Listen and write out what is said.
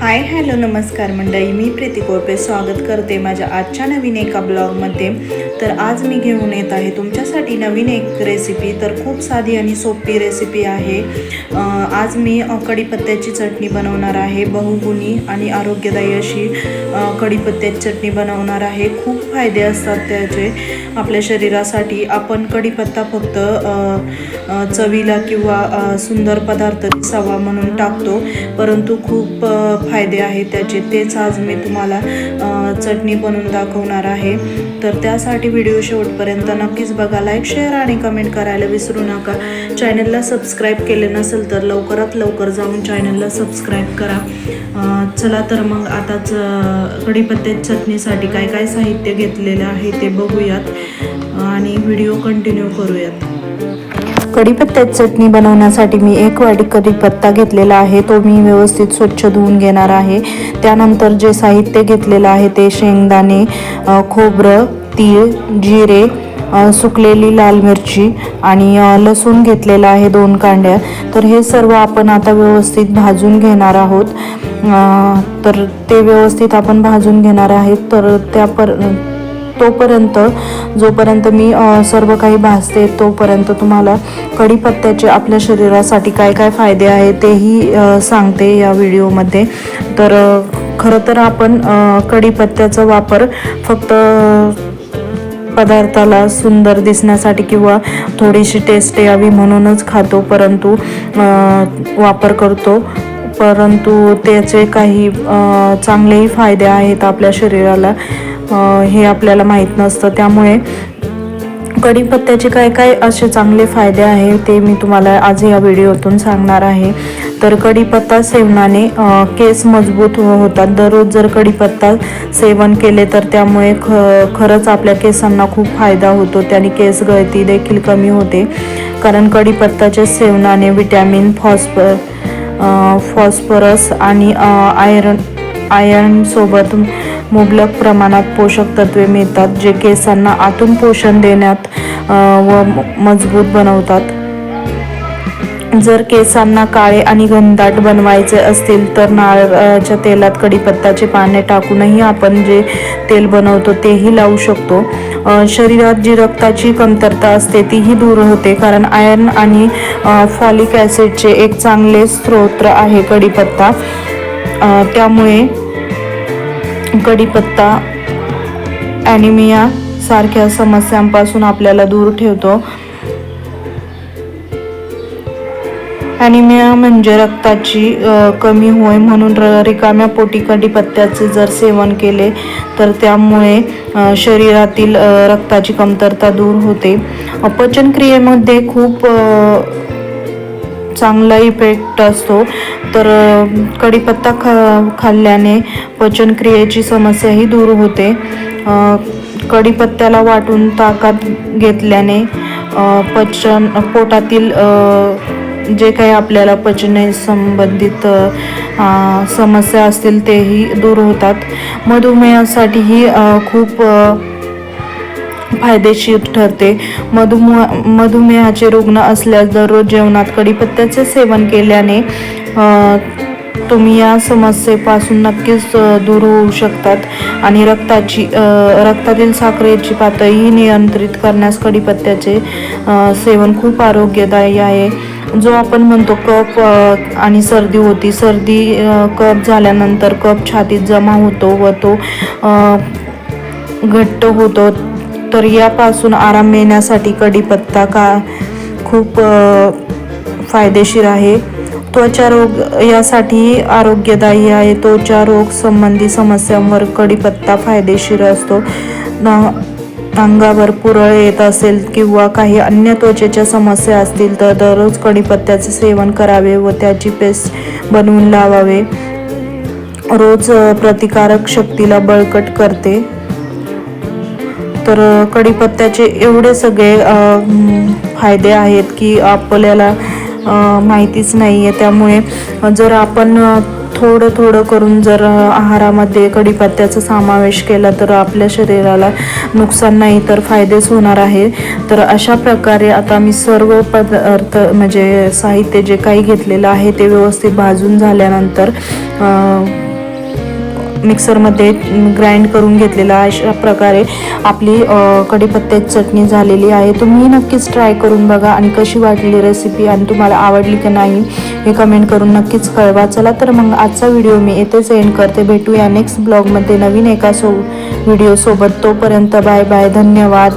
Hi hello नमस्कार मंडळी. मी प्रीती कोळपे स्वागत करते माझ्या आजच्या नवीन एका ब्लॉगमध्ये. तर आज मी घेऊन येत आहे तुमच्यासाठी नवीन एक रेसिपी तर खूप साधी आणि सोपी रेसिपी आहे. आज मी कढीपत्त्याची चटणी बनवणार आहे. बहुगुणी आणि आरोग्यदायी अशी कढीपत्त्याची चटणी बनवणार आहे. खूप फायदे असतात त्याचे. आपल्या शरीरासाठी आपण कढीपत्ता फक्त चवीला किंवा सुंदर पदार्थ दिसावा म्हणून टाकतो. परंतु खूप फायदे आहेत त्याचे तेच आज मी तुम्हाला चटणी बनवून दाखवणार आहे. तर त्यासाठी व्हिडिओ शेवटपर्यंत नक्कीच बघा. लाईक शेअर आणि कमेंट करायला विसरू नका. चॅनलला सबस्क्राईब केले नसेल तर लवकरात लवकर जाऊन चॅनलला सबस्क्राईब करा. चला तर मग आताच कढीपत्त्यात चटणीसाठी काय काय साहित्य घेतलेलं आहे ते बघूयात. आणि व्हिडिओ कंटिन्यू करूयात. कढीपत्त्यात चटणी बनवण्यासाठी मी एक वाटी कढीपत्ता घेतलेला आहे. तो मी व्यवस्थित स्वच्छ धुवून घेणार आहे. त्यानंतर जे साहित्य घेतलेलं आहे ते शेंगदाणे खोबरं तीळ जिरे सुकलेली लाल मिरची आणि लसूण घेतलेला आहे दोन कांड्या. तर हे सर्व आपण आता व्यवस्थित भाजून घेणार आहोत. तर ते व्यवस्थित आपण भाजून घेणार आहेत. तर त्या पर तोपर्यंत जोपर्यंत मी सर्व काही भासते तोपर्यंत तुम्हाला कढीपत्त्याचे आपल्या शरीरासाठी काय काय फायदे आहेत तेही सांगते या व्हिडिओमध्ये. तर खरं तर आपण कढीपत्त्याचा वापर फक्त पदार्थाला सुंदर दिसण्यासाठी किंवा थोडीशी टेस्ट यावी म्हणूनच खातो परंतु वापर करतो. परंतु त्याचे काही चांगलेही फायदे आहेत आपल्या शरीराला. हे आपल्याला माहीत नसतं. त्यामुळे कढीपत्त्याचे काय काय असे चांगले फायदे आहे ते मी तुम्हाला आज या व्हिडिओतून सांगणार आहे. तर कढीपत्ता सेवनाने केस मजबूत हो, होतात. दररोज जर कढीपत्ता सेवन केले तर त्यामुळे ख खरंच आपल्या केसांना खूप फायदा होतो. त्याने केस गळती देखील कमी होते. कारण कढीपत्ताच्या सेवनाने विटॅमिन फॉस्फर फॉस्फरस आणि आयरन आयर्नसोबत मुबलक प्रमाणात पोषक तत्वे मिळतात जे केसांना आतून पोषण देण्यात व मजबूत बनवतात. जर केसांना काळे आणि घनदाट बनवायचे असतील तर नारळाच्या तेलात कढीपत्ताचे पाने टाकूनही आपण जे तेल बनवतो तेही लावू शकतो. शरीरात जी रक्ताची कमतरता असते तीही दूर होते कारण आयर्न आणि फॉलिक ॲसिडचे एक चांगले स्रोत आहे कढीपत्ता. त्यामुळे कढीपत्ता ॲनिमिया सारख्या समस्यांपासून आपल्याला दूर ठेवतो. ॲनिमिया म्हणजे रक्ताची कमी होय म्हणून र रिकाम्या पोटी कढीपत्त्याचे जर सेवन केले तर त्यामुळे शरीरातील रक्ताची कमतरता दूर होते. पचनक्रियेमध्ये खूप चांगला इफेक्ट असतो. तर कढीपत्ता खा खाल्ल्याने पचनक्रियेची समस्याही दूर होते. कढीपत्त्याला वाटून ताकात घेतल्याने पचन पोटातील जे काही आपल्याला पचने संबंधित समस्या असतील तेही दूर होतात. मधुमेहासाठीही खूप फायदेशीर ठरते. मधुमेह मधुमेहाचे रुग्ण असल्यास दररोज जेवणात कढीपत्त्याचे सेवन केल्याने तुम्ही या समस्येपासून नक्कीच दूर होऊ शकतात. आणि रक्ताची रक्तातील साखरेची पातळी नियंत्रित करण्यास कढीपत्त्याचे सेवन खूप आरोग्यदायी आहे. जो आपण म्हणतो कप आणि सर्दी होती सर्दी कप झाल्यानंतर कप छातीत जमा होतो व तो घट्ट होतो तर यापासून आराम मिळण्यासाठी कढीपत्ता का खूप फायदेशीर आहे. त्वचा रोग यासाठी आरोग्यदायी आहे. त्वचा रोग संबंधी समस्यांवर कढीपत्ता फायदेशीर असतो. अंगावर पुरळ येत असेल किंवा काही अन्य त्वचेच्या समस्या असतील तर दररोज कढीपत्त्याचे सेवन करावे व त्याची पेस्ट बनवून लावावे. रोज प्रतिकारक शक्तीला बळकट करते. तर कढीपत्त्याचे एवढे सगळे फायदे आहेत की आपल्याला माहितीच नाही आहे त्यामुळे जर आपण थोडं थोडं करून जर आहारामध्ये कढीपत्त्याचा समावेश केला तर आपल्या शरीराला नुकसान नाही तर फायदेच होणार आहे. तर अशा प्रकारे आता मी सर्व पदार्थ म्हणजे साहित्य जे काही घेतलेलं आहे ते व्यवस्थित भाजून झाल्यानंतर मिक्सरमध्ये ग्राइंड करून घेतलेला अशा प्रकारे आपली कढीपत्त्यात कढीपत्त्याची चटणी झालेली आहे. तुम्ही नक्कीच ट्राय करून बघा आणि कशी वाटली रेसिपी आणि तुम्हाला आवडली की नाही हे कमेंट करून नक्कीच कळवा. चला तर मग आजचा व्हिडिओ मी येथेच एंड करते. भेटूया नेक्स्ट ब्लॉगमध्ये नवीन एका सो व्हिडिओ सोबत. तोपर्यंत बाय बाय धन्यवाद.